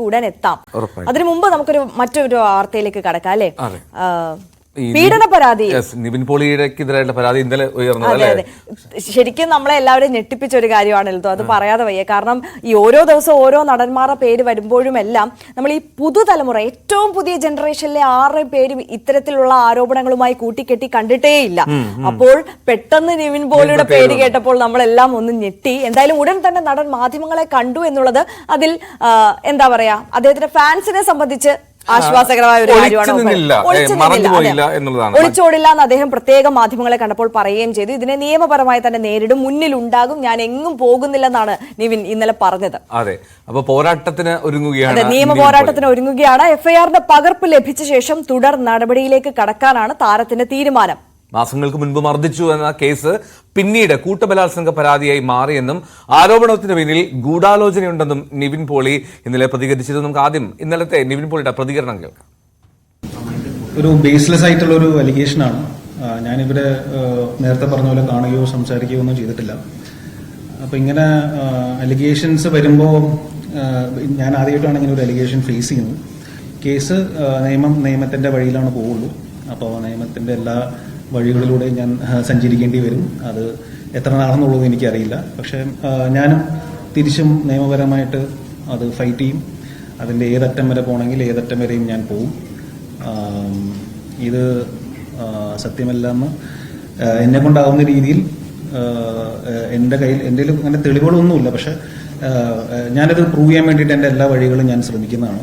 ഉടൻ എത്താം. അതിനു മുമ്പ് നമുക്കൊരു മറ്റൊരു വാർത്തയിലേക്ക് കടക്കാം അല്ലേ? പീഡന പരാതി. നിവിൻ പോളിയുടെക്കെതിരായിട്ടുള്ള പരാതി ഇന്നലെ ഉയർന്നു അതെ ശരിക്കും നമ്മളെ എല്ലാവരും ഞെട്ടിപ്പിച്ച ഒരു കാര്യമാണല്ലോ അത് പറയാതെ വയ്യ. കാരണം ഈ ഓരോ ദിവസവും ഓരോ നടന്മാരുടെ പേര് വരുമ്പോഴും എല്ലാം നമ്മൾ ഈ പുതുതലമുറ ഏറ്റവും പുതിയ ജനറേഷനിലെ ആറ് പേരും ഇത്തരത്തിലുള്ള ആരോപണങ്ങളുമായി കൂട്ടിക്കെട്ടി കണ്ടിട്ടേയില്ല. അപ്പോൾ പെട്ടെന്ന് നിവിൻ പോളിയുടെ പേര് കേട്ടപ്പോൾ നമ്മളെല്ലാം ഒന്ന് ഞെട്ടി. എന്തായാലും ഉടൻ തന്നെ നടൻ മാധ്യമങ്ങളെ കണ്ടു എന്നുള്ളത് അതിൽ എന്താ പറയാ അദ്ദേഹത്തിന്റെ ഫാൻസിനെ സംബന്ധിച്ച് ആശ്വാസകരമായ ഒരു കാര്യമാണ്. ഒളിച്ചോടില്ല എന്ന് അദ്ദേഹം പ്രത്യേകം മാധ്യമങ്ങളെ കണ്ടപ്പോൾ പറയുകയും ചെയ്തു. ഇതിനെ നിയമപരമായി തന്നെ നേരിടും. മുന്നിലുണ്ടാകും. ഞാൻ എങ്ങും പോകുന്നില്ലെന്നാണ് നിവിൻ ഇന്നലെ പറഞ്ഞത്. അതെ. അപ്പൊ പോരാട്ടത്തിന് ഒരുങ്ങുകയാണ് അതെ നിയമ പോരാട്ടത്തിന് ഒരുങ്ങുകയാണ്. എഫ്ഐആറിന്റെ പകർപ്പ് ലഭിച്ച ശേഷം തുടർ നടപടിയിലേക്ക് കടക്കാനാണ് താരത്തിന്റെ തീരുമാനം. മാസങ്ങൾക്ക് മുൻപ് മർദ്ദിച്ചു എന്ന കേസ് പിന്നീട് കൂട്ടബലാത്സംഗ പരാതിയായി മാറിയെന്നും ആരോപണത്തിന് പിന്നിൽ ഗൂഢാലോചനയുണ്ടെന്നും നിവിൻ പോളി ഇന്നലെ പ്രതികരിച്ചിരുന്നു. നമുക്ക് ആദ്യം ഇന്നലത്തെ നിവിൻ പോളിയുടെ പ്രതികരണം കേൾക്കാം. ഒരു ബേസ്ലെസ് ആയിട്ടുള്ള ഒരു ആ, ഞാനിവരെ നേരത്തെ പറഞ്ഞ പോലെ കാണുകയോ സംസാരിക്കുകയോ ഒന്നും ചെയ്തിട്ടില്ല. അപ്പൊ ഇങ്ങനെ അലിഗേഷൻസ് വരുമ്പോൾ ഞാൻ ആദ്യമായിട്ടാണ് ഇങ്ങനെ ഒരു അലിഗേഷൻ ഫേസ് ചെയ്യുന്നത്. കേസ് നിയമം നിയമത്തിന്റെ വഴിയിലാണ് പോവുള്ളൂ. അപ്പോൾ നിയമത്തിന്റെ എല്ലാ വഴികളിലൂടെയും ഞാൻ സഞ്ചരിക്കേണ്ടി വരും. അത് എത്ര നാളെന്നുള്ളത് എനിക്കറിയില്ല. പക്ഷേ ഞാനും തിരിച്ചും നിയമപരമായിട്ട് അത് ഫൈറ്റ് ചെയ്യും. അതിന്റെ ഏതറ്റം വരെ പോകണമെങ്കിൽ ഏതറ്റം വരെയും ഞാൻ പോവും. ഇത് സത്യമല്ല സത്യമല്ലെന്ന് എന്നെ കൊണ്ടാകുന്ന രീതിയിൽ എന്റെ കയ്യിൽ എന്റെ അങ്ങനെ തെളിവുകളൊന്നുമില്ല. പക്ഷെ ഞാനത് പ്രൂവ് ചെയ്യാൻ വേണ്ടിയിട്ട് എന്റെ എല്ലാ വഴികളും ഞാൻ ശ്രമിക്കുന്നതാണ്.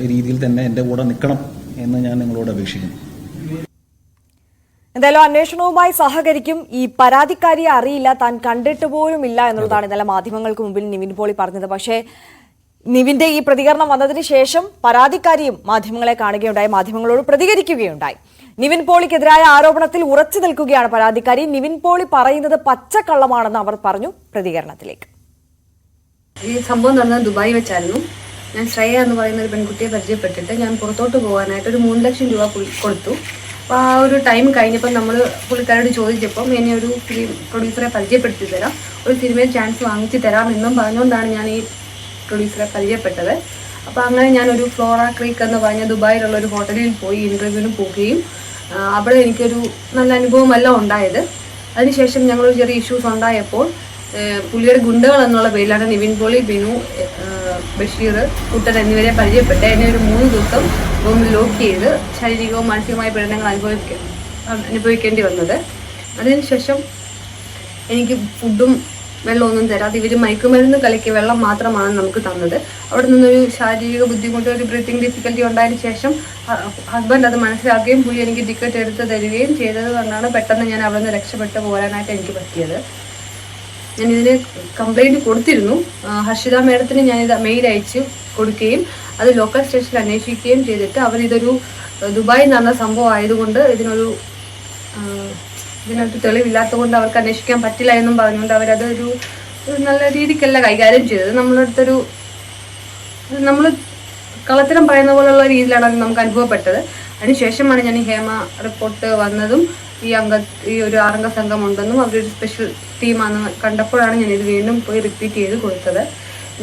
രീതിയിൽ തന്നെ എന്റെ കൂടെ നിൽക്കണം എന്ന് ഞാൻ നിങ്ങളോട് അപേക്ഷിക്കുന്നു. എന്തായാലും അന്വേഷണവുമായി സഹകരിക്കും. ഈ പരാതിക്കാരിയെ അറിയില്ല. താൻ കണ്ടിട്ട് പോലും ഇല്ല എന്നുള്ളതാണ് ഇന്നലെ മാധ്യമങ്ങൾക്ക് മുമ്പിൽ നിവിൻ പോളി പറഞ്ഞത്. പക്ഷേ നിവിന്റെ ഈ പ്രതികരണം വന്നതിന് ശേഷം പരാതിക്കാരിയും മാധ്യമങ്ങളെ കാണുകയുണ്ടായി. മാധ്യമങ്ങളോട് പ്രതികരിക്കുകയുണ്ടായി. നിവിൻ പോളിക്കെതിരായ ആരോപണത്തിൽ ഉറച്ചു നിൽക്കുകയാണ് പരാതിക്കാരി. നിവിൻ പോളി പറയുന്നത് പച്ചക്കള്ളമാണെന്ന് അവർ പറഞ്ഞു പ്രതികരണത്തിലേക്ക്. ഈ സംഭവം നടന്നത് ദുബായി വെച്ചായിരുന്നു. ഞാൻ ശ്രേയ എന്ന് പറയുന്ന ഒരു പെൺകുട്ടിയെ പരിചയപ്പെട്ടിട്ട് ഞാൻ പുറത്തോട്ട് പോകാനായിട്ട് ഒരു മൂന്ന് ലക്ഷം രൂപ കൊടുത്തു. അപ്പോൾ ആ ഒരു ടൈം കഴിഞ്ഞപ്പോൾ നമ്മൾ പുള്ളിക്കാരോട് ചോദിച്ചപ്പം എന്നെ ഒരു ഫിലിം പ്രൊഡ്യൂസറെ പരിചയപ്പെടുത്തി തരാം. ഒരു സിനിമയിൽ ചാൻസ് വാങ്ങിച്ചു തരാം എന്നും പറഞ്ഞുകൊണ്ടാണ് ഞാൻ ഈ പ്രൊഡ്യൂസറെ പരിചയപ്പെട്ടത്. അപ്പോൾ അങ്ങനെ ഞാനൊരു ഫ്ലോറ ക്രീക്ക് എന്ന് പറഞ്ഞ ദുബായിലുള്ള ഒരു ഹോട്ടലിൽ പോയി ഇന്റർവ്യൂവിന് പോവുകയും അവിടെ എനിക്കൊരു നല്ല അനുഭവമല്ല ഉണ്ടായത്. അതിനുശേഷം ഞങ്ങളൊരു ചെറിയ ഇഷ്യൂസ് ഉണ്ടായപ്പോൾ പുള്ളിയുടെ ഗുണ്ടകൾ എന്നുള്ള പേരിലാണ് നിവിൻ പോളി ബിനു ബഷീർ കുട്ടൻ എന്നിവരെ പരിചയപ്പെട്ട് എന്നെ ഒരു മൂന്ന് ദിവസം റൂമിൽ ലോക്ക് ചെയ്ത് ശാരീരികവും മാനസികവുമായ പീഡനങ്ങൾ അനുഭവിക്ക അനുഭവിക്കേണ്ടി വന്നത്. അതിനുശേഷം എനിക്ക് ഫുഡും വെള്ളമൊന്നും തരാതെ ഇവർ മയക്കുമരുന്ന് കലക്കിയ വെള്ളം മാത്രമാണ് നമുക്ക് തന്നത്. അവിടെ നിന്നൊരു ശാരീരിക ബുദ്ധിമുട്ട് ഒരു ബ്രീത്തിങ് ഡിഫിക്കൽറ്റി ഉണ്ടായതിനു ശേഷം ഹസ്ബൻഡ് അത് മനസ്സിലാക്കുകയും പുള്ളി എനിക്ക് ടിക്കറ്റ് എടുത്ത് തരികയും ചെയ്തത് കൊണ്ടാണ് പെട്ടെന്ന് ഞാൻ അവിടെ നിന്ന് രക്ഷപ്പെട്ട് പോരാനായിട്ട് എനിക്ക് പറ്റിയത്. ഞാൻ ഇതിന് കംപ്ലൈന്റ് കൊടുത്തിരുന്നു ഹർഷിത മേഡത്തിന് ഞാനിത് മെയിൽ അയച്ച് കൊടുക്കുകയും അത് ലോക്കൽ സ്റ്റേഷനിൽ അന്വേഷിക്കുകയും ചെയ്തിട്ട് അവരിതൊരു ദുബായിൽ നടന്ന സംഭവം ആയതുകൊണ്ട് ഇതിനൊരു ഇതിനകത്ത് ഇതിനൊരു തെളിവില്ലാത്തത് കൊണ്ട് അവർക്ക് അന്വേഷിക്കാൻ പറ്റില്ല എന്നും പറഞ്ഞുകൊണ്ട് അവരതൊരു നല്ല രീതിക്കല്ല കൈകാര്യം ചെയ്തത്. നമ്മളടുത്തൊരു നമ്മൾ കളത്തിനം പറയുന്ന പോലുള്ള രീതിയിലാണ് അത് നമുക്ക് അനുഭവപ്പെട്ടത്. അതിനുശേഷമാണ് ഞാൻ ഹേമ റിപ്പോർട്ട് വന്നതും ഈ അംഗ ഈ ഒരു ആറംഗ സംഘം ഉണ്ടെന്നും അവരൊരു സ്പെഷ്യൽ ടീമാണെന്ന് കണ്ടപ്പോഴാണ് ഞാൻ ഇത് വീണ്ടും പോയി റിപ്പീറ്റ് ചെയ്ത് കൊടുത്തത്.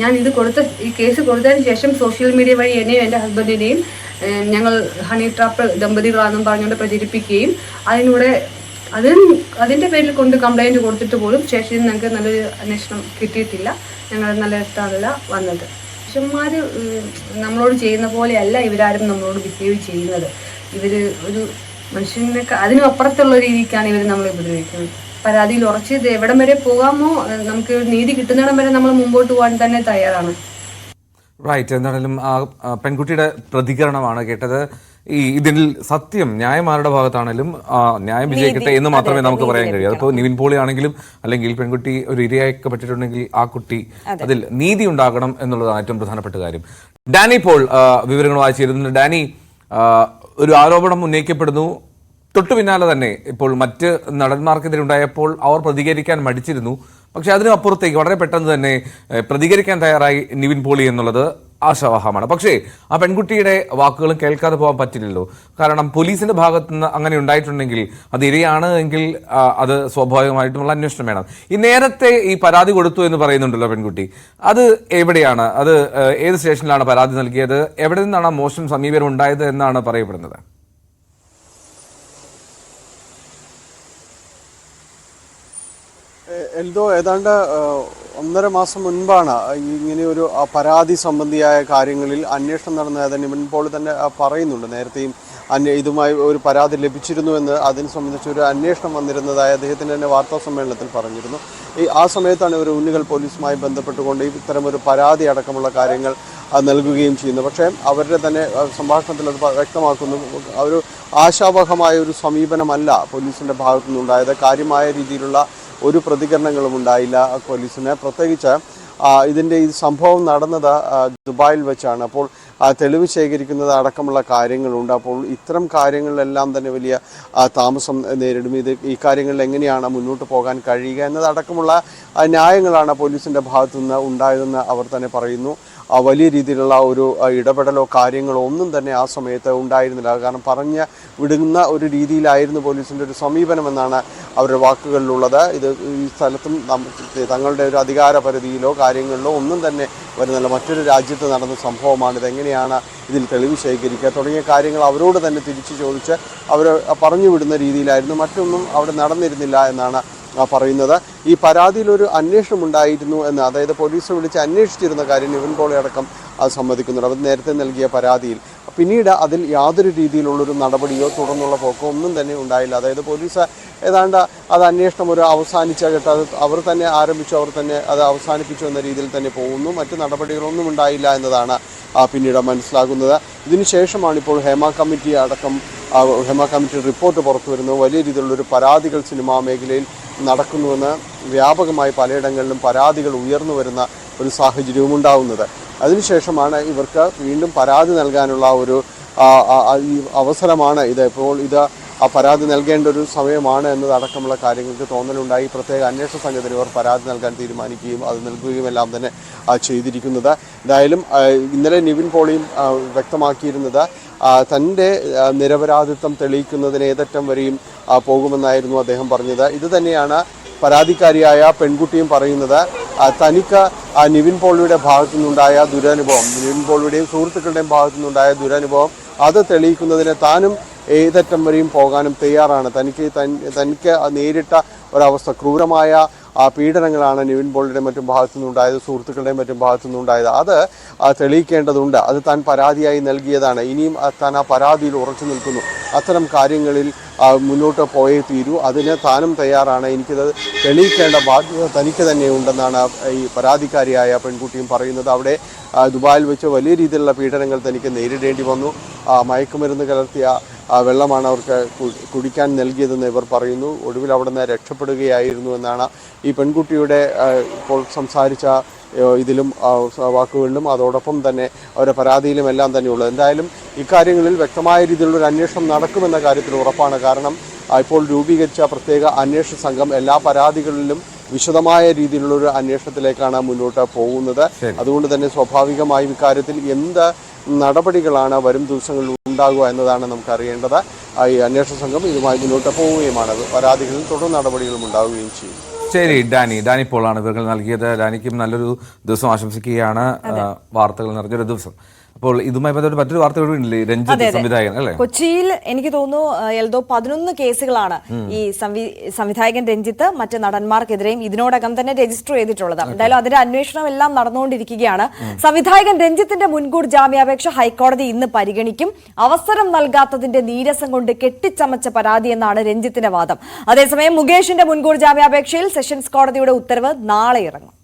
ഞാൻ ഇത് കൊടുത്ത ഈ കേസ് കൊടുത്തതിന് ശേഷം സോഷ്യൽ മീഡിയ വഴി എന്നെയും എന്റെ ഹസ്ബൻഡിനെയും ഞങ്ങൾ ഹണി ട്രാപ്പ് ദമ്പതികളാണെന്നും പറഞ്ഞുകൊണ്ട് പ്രചരിപ്പിക്കുകയും അതിലൂടെ അതിന് അതിന്റെ പേരിൽ കൊണ്ട് കംപ്ലൈന്റ് കൊടുത്തിട്ട് പോലും ശേഷം ഞങ്ങൾക്ക് നല്ലൊരു അന്വേഷണം കിട്ടിയിട്ടില്ല. ഞങ്ങൾ നല്ല ഇഷ്ടമല്ല വന്നത്. പുരുഷന്മാർ നമ്മളോട് ചെയ്യുന്ന പോലെയല്ല ഇവരാരും നമ്മളോട് ബിഹേവ് ചെയ്യുന്നത്. ഇവർ ഒരു മനുഷ്യനൊക്കെ അതിനപ്പുറത്തുള്ള അപ്പുറത്തുള്ള രീതിക്കാണ് ഇവർ നമ്മൾ ഉപദ്രവിക്കുന്നത്. പരാതിയിൽ ഉറച്ച് ഇത് എവിടം വരെ പോകാമോ നമുക്ക് നീതി കിട്ടുന്നിടം വരെ നമ്മൾ മുമ്പോട്ട് പോകാൻ തന്നെ തയ്യാറാണ്. റൈറ്റ് എന്താണെങ്കിലും ആ പെൺകുട്ടിയുടെ പ്രതികരണമാണ് കേട്ടത്. ഈ ഇതിൽ സത്യം ന്യായമാരുടെ ഭാഗത്താണെങ്കിലും ആ, ന്യായം വിജയിക്കട്ടെ എന്ന് മാത്രമേ നമുക്ക് പറയാൻ കഴിയൂ. അതിപ്പോൾ നിവിൻ പോളി ആണെങ്കിലും അല്ലെങ്കിൽ പെൺകുട്ടി ഒരു ഇരയാക്കപ്പെട്ടിട്ടുണ്ടെങ്കിൽ ആ കുട്ടി അതിൽ നീതി ഉണ്ടാകണം എന്നുള്ളതാണ് ഏറ്റവും പ്രധാനപ്പെട്ട കാര്യം. ഡാനി പോൾ വിവരങ്ങൾ വായിച്ചിരുന്നു ഡാനി ഒരു ആരോപണം ഉന്നയിക്കപ്പെടുന്നു. തൊട്ടു പിന്നാലെ തന്നെ ഇപ്പോൾ മറ്റ് നടന്മാർക്കെതിരെ ഉണ്ടായപ്പോൾ അവർ പ്രതികരിക്കാൻ മടിച്ചിരുന്നു. പക്ഷെ അതിനപ്പുറത്തേക്ക് വളരെ പെട്ടെന്ന് തന്നെ പ്രതികരിക്കാൻ തയ്യാറായി നിവിൻ പോളി എന്നുള്ളത്. ആശാവഹമാണ്. പക്ഷേ ആ പെൺകുട്ടിയുടെ വാക്കുകളും കേൾക്കാതെ പോകാൻ പറ്റില്ലല്ലോ. കാരണം പോലീസിന്റെ ഭാഗത്ത് നിന്ന് അങ്ങനെ ഉണ്ടായിട്ടുണ്ടെങ്കിൽ അത് ഇരയാണ് എങ്കിൽ അത് സ്വാഭാവികമായിട്ടുമുള്ള അന്വേഷണം വേണം. ഈ നേരത്തെ ഈ പരാതി കൊടുത്തു എന്ന് പറയുന്നുണ്ടല്ലോ പെൺകുട്ടി. അത് എവിടെയാണ്? അത് ഏത് സ്റ്റേഷനിലാണ് പരാതി നൽകിയത്? എവിടെ നിന്നാണ് മോശം സമീപനം ഉണ്ടായത് എന്നാണ് പറയപ്പെടുന്നത്? എൽദോ ഏതാണ്ട് ഒന്നര മാസം മുൻപാണ് ഇങ്ങനെ ഒരു പരാതി സംബന്ധിയായ കാര്യങ്ങളിൽ അന്വേഷണം നടന്നത് നിവിൻ പോൾ തന്നെ പറയുന്നുണ്ട്. നേരത്തെയും അന്വേ ഇതുമായി ഒരു പരാതി ലഭിച്ചിരുന്നു എന്ന് അതിനെ സംബന്ധിച്ച് ഒരു അന്വേഷണം വന്നിരുന്നതായി അദ്ദേഹത്തിന്റെ തന്നെ വാർത്താ സമ്മേളനത്തിൽ പറഞ്ഞിരുന്നു. ഈ ആ സമയത്താണ് ഇവർ ഉന്നുകൽ പോലീസുമായി ബന്ധപ്പെട്ടുകൊണ്ട് ഇത്തരം ഒരു പരാതി അടക്കമുള്ള കാര്യങ്ങൾ നൽകുകയും ചെയ്യുന്നു. പക്ഷേ അവരുടെ തന്നെ സംഭാഷണത്തിൽ അത് വ്യക്തമാക്കുന്നു. ഒരു ആശാവഹമായ ഒരു സമീപനമല്ല പോലീസിന്റെ ഭാഗത്തു നിന്നുണ്ടായത് കാര്യമായ രീതിയിലുള്ള ഒരു പ്രതികരണങ്ങളും ഉണ്ടായില്ല പോലീസിന്. പ്രത്യേകിച്ച് ഇതിന്റെ ഈ സംഭവം നടന്നത് ദുബായിൽ വെച്ചാണ്. അപ്പോൾ തെളിവ് ശേഖരിക്കുന്നത് അടക്കമുള്ള കാര്യങ്ങളുണ്ട്. അപ്പോൾ ഇത്തരം കാര്യങ്ങളിലെല്ലാം തന്നെ വലിയ താമസം നേരിടും. ഇത് ഈ കാര്യങ്ങളിൽ എങ്ങനെയാണ് മുന്നോട്ട് പോകാൻ കഴിയുക എന്നതടക്കമുള്ള ന്യായങ്ങളാണ് പോലീസിന്റെ ഭാഗത്തു നിന്ന് ഉണ്ടായതെന്ന് അവർ തന്നെ പറയുന്നു. വലിയ രീതിയിലുള്ള ഒരു ഇടപെടലോ കാര്യങ്ങളോ ഒന്നും തന്നെ ആ സമയത്ത് ഉണ്ടായിരുന്നില്ല. കാരണം പറഞ്ഞ് വിടുന്ന ഒരു രീതിയിലായിരുന്നു പോലീസിന്റെ ഒരു സമീപനമെന്നാണ് അവരുടെ വാക്കുകളിലുള്ളത്. ഇത് ഈ സ്ഥലത്തും തങ്ങളുടെ ഒരു അധികാര പരിധിയിലോ കാര്യങ്ങളിലോ ഒന്നും തന്നെ വരുന്നില്ല. മറ്റൊരു രാജ്യത്ത് നടന്ന സംഭവമാണ് ഇതെങ്ങനെയാണ് ഇതിൽ തെളിവ് ശേഖരിക്കുക തുടങ്ങിയ കാര്യങ്ങൾ അവരോട് തന്നെ തിരിച്ചു ചോദിച്ച് അവർ പറഞ്ഞു വിടുന്ന രീതിയിലായിരുന്നു. മറ്റൊന്നും അവിടെ നടന്നിരുന്നില്ല എന്നാണ് പറയുന്നത്. ഈ പരാതിയിൽ ഒരു അന്വേഷണം ഉണ്ടായിരുന്നു എന്ന് അതായത് പോലീസ് വിളിച്ച് അന്വേഷിച്ചിരുന്ന കാര്യം ഇവൻ പോളി അടക്കം അത് സമ്മതിക്കുന്നുണ്ട്. അവർ നേരത്തെ നൽകിയ പരാതിയിൽ. പിന്നീട് അതിൽ യാതൊരു രീതിയിലുള്ളൊരു നടപടിയോ തുടർന്നുള്ള പോക്കോ ഒന്നും തന്നെ ഉണ്ടായില്ല. അതായത് പോലീസ് ഏതാണ്ട് അത് അന്വേഷണം ഒരു അവസാനിച്ച ഘട്ടം അത് അവർ തന്നെ ആരംഭിച്ചു അവർ തന്നെ അത് അവസാനിപ്പിച്ചു എന്ന രീതിയിൽ തന്നെ പോകുന്നു. മറ്റു നടപടികളൊന്നും ഉണ്ടായില്ല എന്നതാണ് പിന്നീട് മനസ്സിലാകുന്നത്. ഇതിനുശേഷമാണ് ഇപ്പോൾ ഹേമ കമ്മിറ്റി അടക്കം ഹേമ കമ്മിറ്റി റിപ്പോർട്ട് പുറത്തു വരുന്നു വലിയ രീതിയിലുള്ളൊരു പരാതികൾ സിനിമാ മേഖലയിൽ നടക്കുന്നുവെന്ന് വ്യാപകമായി പലയിടങ്ങളിലും പരാതികൾ ഉയർന്നു വരുന്ന ഒരു സാഹചര്യവും ഉണ്ടാവുന്നത്. അതിനുശേഷമാണ് ഇവർക്ക് വീണ്ടും പരാതി നൽകാനുള്ള ഒരു അവസരമാണ് ഇത്. ഇപ്പോൾ ഇത് ആ പരാതി നൽകേണ്ട ഒരു സമയമാണ് എന്നതടക്കമുള്ള കാര്യങ്ങൾക്ക് തോന്നലുണ്ടായി. പ്രത്യേക അന്വേഷണ സംഘത്തിന് ഇവർ പരാതി നൽകാൻ തീരുമാനിക്കുകയും അത് നൽകുകയും എല്ലാം തന്നെ ചെയ്തിരിക്കുന്നത്. എന്തായാലും ഇന്നലെ നിവിൻ പോളിയും വ്യക്തമാക്കിയിരുന്നത് തന്റെ നിരപരാധിത്വം തെളിയിക്കുന്നതിന് ഏതറ്റം വരെയും പോകുമെന്നായിരുന്നു അദ്ദേഹം പറഞ്ഞത്. ഇത് തന്നെയാണ് പരാതിക്കാരിയായ പെൺകുട്ടിയും പറയുന്നത്. തനിക്ക് നിവിൻ പോളിയുടെ ഭാഗത്തു നിന്നുണ്ടായ ദുരനുഭവം നിവിൻ പോളിയുടെയും സുഹൃത്തുക്കളുടെയും ഭാഗത്തു നിന്നുണ്ടായ ദുരനുഭവം അത് തെളിയിക്കുന്നതിന് താനും ഏതറ്റം വരെയും പോകാനും തയ്യാറാണ്. തനിക്ക് തനിക്ക് നേരിട്ട ഒരവസ്ഥ. ക്രൂരമായ ആ പീഡനങ്ങളാണ് നിവിൻ പോളിയുടെ മറ്റും ഭാഗത്തു നിന്നുണ്ടായത് സുഹൃത്തുക്കളുടെയും മറ്റും ഭാഗത്തു നിന്നുണ്ടായത്. അത് തെളിയിക്കേണ്ടതുണ്ട്. അത് താൻ പരാതിയായി നൽകിയതാണ്. ഇനിയും താൻ ആ പരാതിയിൽ ഉറച്ചു നിൽക്കുന്നു. അത്തരം കാര്യങ്ങളിൽ മുന്നോട്ട് പോയേ തീരൂ. അതിന് താനും തയ്യാറാണ്. എനിക്കിത് തെളിയിക്കേണ്ട ബാധ്യത തനിക്ക് തന്നെ ഉണ്ടെന്നാണ് ഈ പരാതിക്കാരിയായ പെൺകുട്ടിയും പറയുന്നത്. അവിടെ ദുബായിൽ വെച്ച് വലിയ രീതിയിലുള്ള പീഡനങ്ങൾ തനിക്ക് നേരിടേണ്ടി വന്നു. മയക്കുമരുന്ന് കലർത്തിയ വെള്ളമാണ് അവർക്ക് കുടിക്കാൻ നൽകിയതെന്ന് ഇവർ പറയുന്നു. ഒടുവിൽ അവിടെ നിന്ന് രക്ഷപ്പെടുകയായിരുന്നു എന്നാണ് ഈ പെൺകുട്ടിയുടെ ഇപ്പോൾ സംസാരിച്ച ഇതിലും വാക്കുകളിലും അതോടൊപ്പം തന്നെ അവരുടെ പരാതിയിലും എല്ലാം തന്നെയുള്ളത്. എന്തായാലും ഇക്കാര്യങ്ങളിൽ വ്യക്തമായ രീതിയിലുള്ള ഒരു അന്വേഷണം നടക്കുമെന്ന കാര്യത്തിൽ ഉറപ്പാണ്. കാരണം ഇപ്പോൾ രൂപീകരിച്ച പ്രത്യേക അന്വേഷണ സംഘം എല്ലാ പരാതികളിലും വിശദമായ രീതിയിലുള്ള ഒരു അന്വേഷണത്തിലേക്കാണ് മുന്നോട്ട് പോകുന്നത്. അതുകൊണ്ട് തന്നെ സ്വാഭാവികമായും ഇക്കാര്യത്തിൽ എന്ത് നടപടികളാണ് വരും ദിവസങ്ങളിൽ ഉണ്ടാകുക എന്നതാണ് നമുക്ക് അറിയേണ്ടത് ഈ അന്വേഷണ സംഘം ഇതുമായി മുന്നോട്ട് പോവുകയുമാണ്. പരാതികളിൽ തുടർ നടപടികളും ഉണ്ടാവുകയും ചെയ്യും. ശരി ഡാനി. ഡാനി പോളാണ്. ഇവർക്ക് നൽകിയത്. ഡാനിക്കും നല്ലൊരു ദിവസം ആശംസിക്കുകയാണ്. വാർത്തകൾ നിറഞ്ഞൊരു ദിവസം. അപ്പോൾ ഇതുമായി ബന്ധപ്പെട്ട് മറ്റൊരു വാർത്ത കൂടി രഞ്ജിത്ത് സംവിധായകൻ അല്ലേ? കൊച്ചിയിൽ എനിക്ക് തോന്നുന്നു എൽദോ പതിനൊന്ന് കേസുകളാണ് ഈ സംവിധായകൻ രഞ്ജിത്ത് മറ്റ് നടന്മാർക്കെതിരെയും ഇതിനോടകം തന്നെ രജിസ്റ്റർ ചെയ്തിട്ടുള്ളത്. എന്തായാലും അതിന്റെ അന്വേഷണം എല്ലാം നടന്നുകൊണ്ടിരിക്കുകയാണ്. സംവിധായകൻ രഞ്ജിത്തിന്റെ മുൻകൂർ ജാമ്യാപേക്ഷ ഹൈക്കോടതി ഇന്ന് പരിഗണിക്കും. അവസരം നൽകാത്തതിന്റെ നീരസം കൊണ്ട് കെട്ടിച്ചമച്ച പരാതി എന്നാണ് രഞ്ജിത്തിന്റെ വാദം. അതേസമയം മുകേഷിന്റെ മുൻകൂർ ജാമ്യാപേക്ഷയിൽ സെഷൻസ് കോടതിയുടെ ഉത്തരവ് നാളെ ഇറങ്ങും.